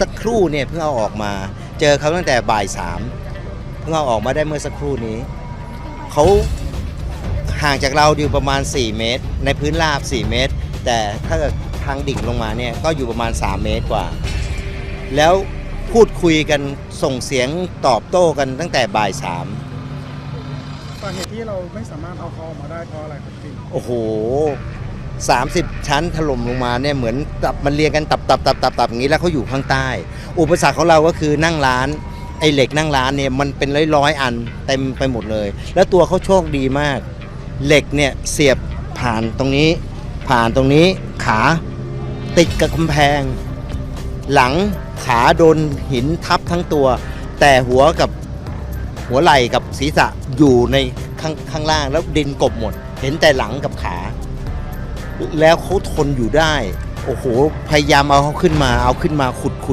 สักครู่เนี่ยเพิ่งเอาออกมา เจอเขาตั้งแต่บ่ายสามเพิ่งเอาออกมาได้เมื่อสักครู่นี้เขาห่างจากเราอยู่ประมาณ 4 เมตร ในพื้นราบ 4 เมตร แต่ถ้าเกิดทางดิ่งลงมาเนี่ยก็อยู่ประมาณ 3 เมตรกว่า แล้วพูดคุยกันส่งเสียงตอบโต้กันตั้งแต่บ่ายสามสาเหตุที่เราไม่สามารถเอาเขาออกมาได้เพราะอะไรครับพี่โอ้โห 30 ชั้นถล่มลงมาเนี่ยเหมือนตับมันเรียงกันตับตับตับตับตับอย่างนี้แล้วเขาอยู่ข้างใต้ อุปสรรคของเราก็คือนั่งร้านไอ้เหล็กนั่งร้านเนี่ยมันเป็นร้อยร้อยๆอันเต็มไปหมดเลย แล้วตัวเขาโชคดีมาก เหล็กเนี่ยเสียบผ่านตรงนี้ ผ่านตรงนี้ขาติดกับกำแพง หลังขาโดนหินทับทั้งตัว แต่หัวกับหัวไหล่กับศีรษะอยู่ในข้างข้างล่างแล้วดินกบหมด เห็นแต่หลังกับขา แล้วเขาทนอยู่ได้ โอ้โห พยายามเอาเขาขึ้นมา เอาขึ้นมาขุดขุด